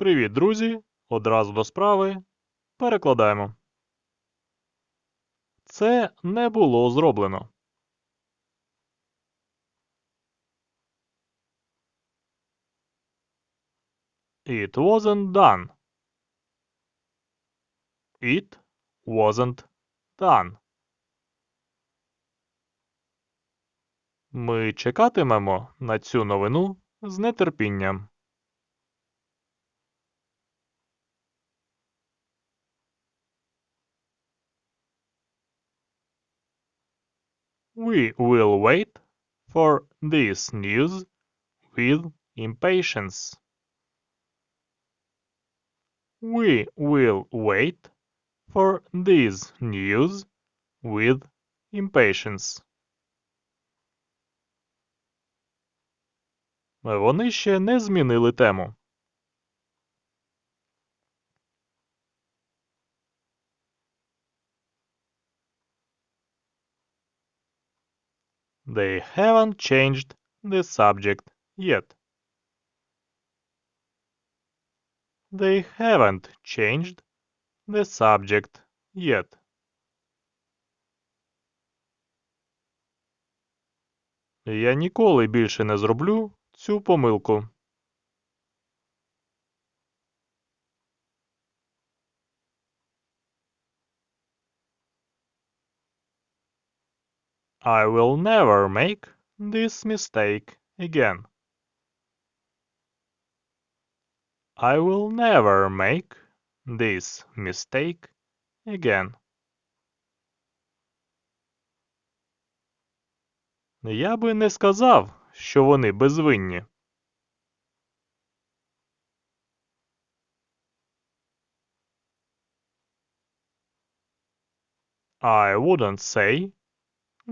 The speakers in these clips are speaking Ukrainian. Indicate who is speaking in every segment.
Speaker 1: Привіт, друзі! Одразу до справи. Перекладаємо. Це не було зроблено. It wasn't done. It wasn't done. Ми чекатимемо на цю новину з нетерпінням. We will wait for this news with impatience. We will wait for this news with impatience. Вони ще не змінили тему. They haven't changed the subject yet. They haven't changed the subject yet. Я ніколи більше не зроблю цю помилку. I will never make this mistake again. I will never make this mistake again. Я би не сказав, що вони безвинні. I wouldn't say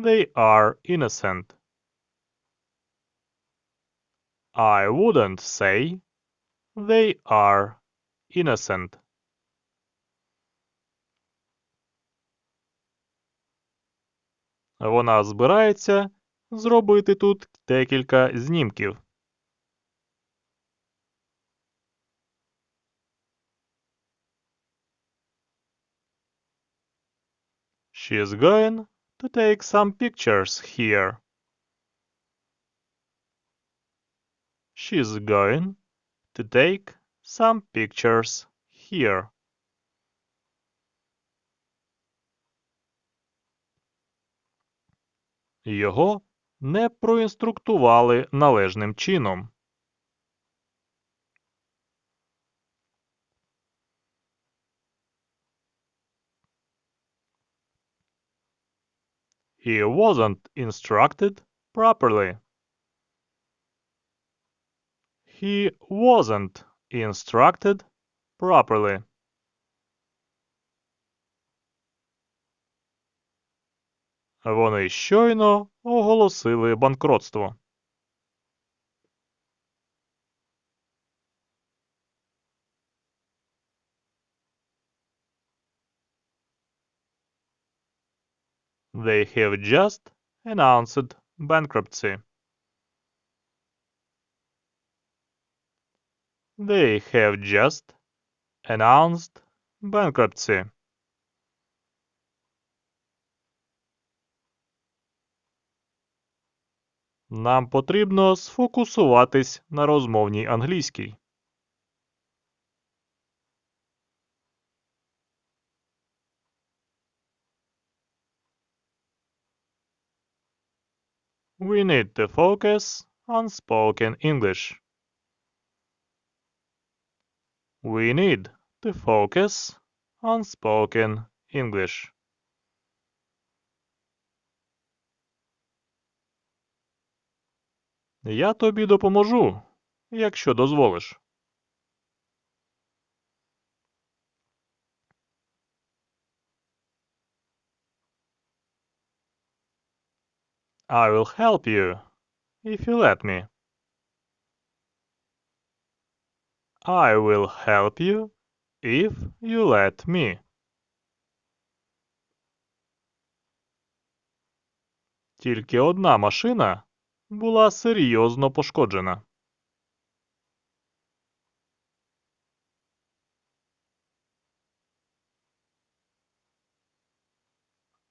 Speaker 1: they are innocent. I wouldn't say they are innocent. Вона збирається зробити тут декілька знімків. She's going to take some pictures here. She's going to take some pictures here. Його не проінструктували належним чином. He wasn't instructed properly. He wasn't instructed properly. Вони щойно оголосили банкротство. They have just announced bankruptcy. They have just announced bankruptcy. Нам потрібно сфокусуватись на розмовній англійській. We need to focus on spoken English. We need to focus on spoken English. Я тобі допоможу, якщо дозволиш. I will help you, if you let me. I will help you, if you let me. Тільки одна машина була серйозно пошкоджена.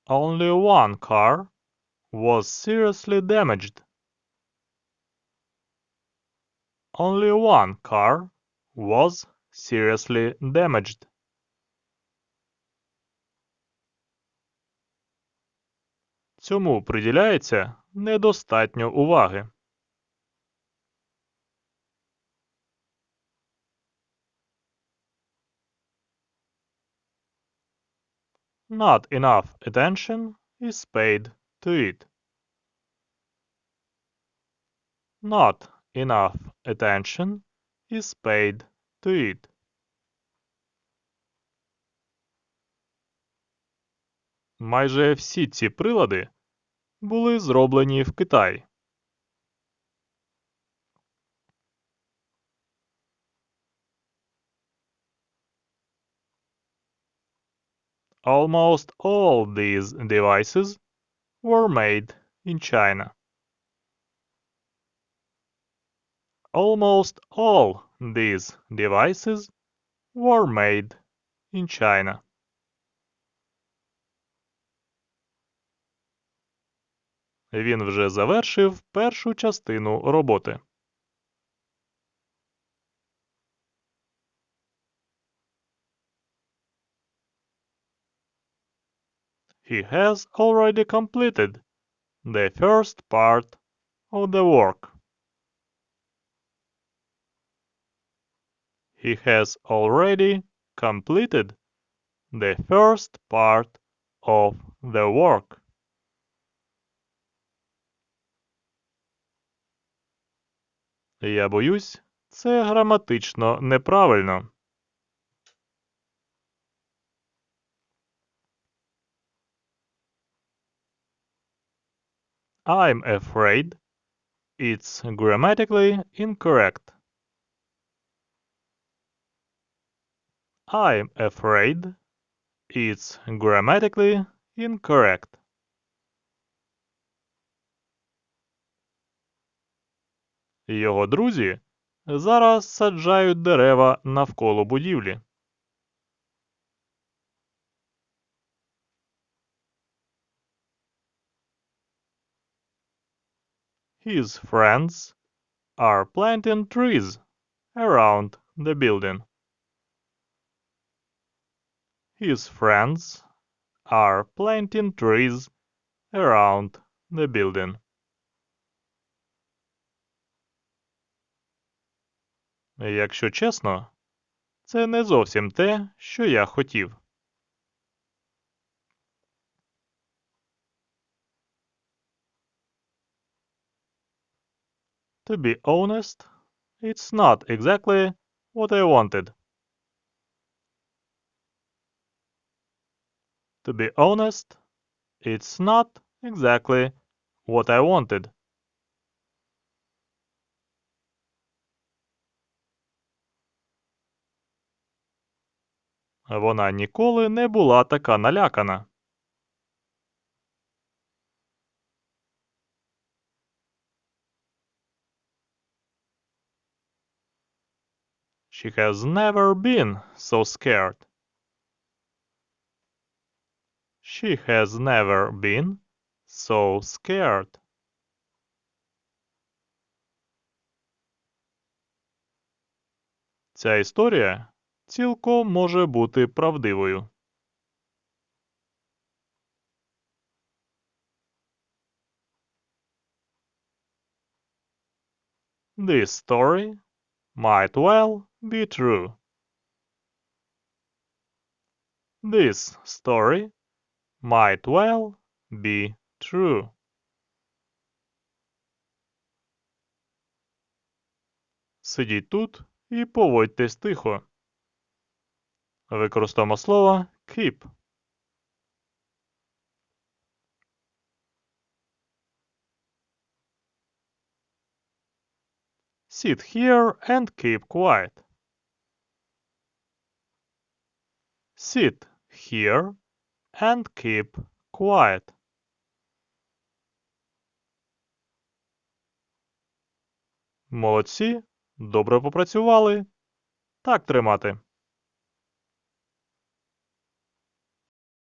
Speaker 1: Only one car was seriously damaged. Only one car was seriously damaged. Цьому приділяється недостатньо уваги. Not enough attention is paid to it. Not enough attention is paid to it. Майже всі ці прилади були зроблені в Китаї. Almost all these devices were made in China. Almost all these devices were made in China. Він вже завершив першу частину роботи. He has already completed the first part of the work. He has already completed the first part of the work. Я боюсь, це граматично неправильно. I'm afraid it's grammatically incorrect. I'm afraid it's grammatically incorrect. Його друзі зараз саджають дерева навколо будівлі. His friends are planting trees around the building. His friends are planting trees around the building. Якщо чесно, це не зовсім те, що я хотів. To be honest, it's not exactly what I wanted. To be honest, it's not exactly what I wanted. Вона ніколи не була така налякана. She has never been so scared. She has never been so scared. Ця історія цілком може бути правдивою. This story might well be true. This story might well be true. Сидіть тут і поводьтесь тихо. Використаємо слово keep. Sit here and keep quiet. Sit here and keep quiet. Молодці, добре попрацювали. Так тримати.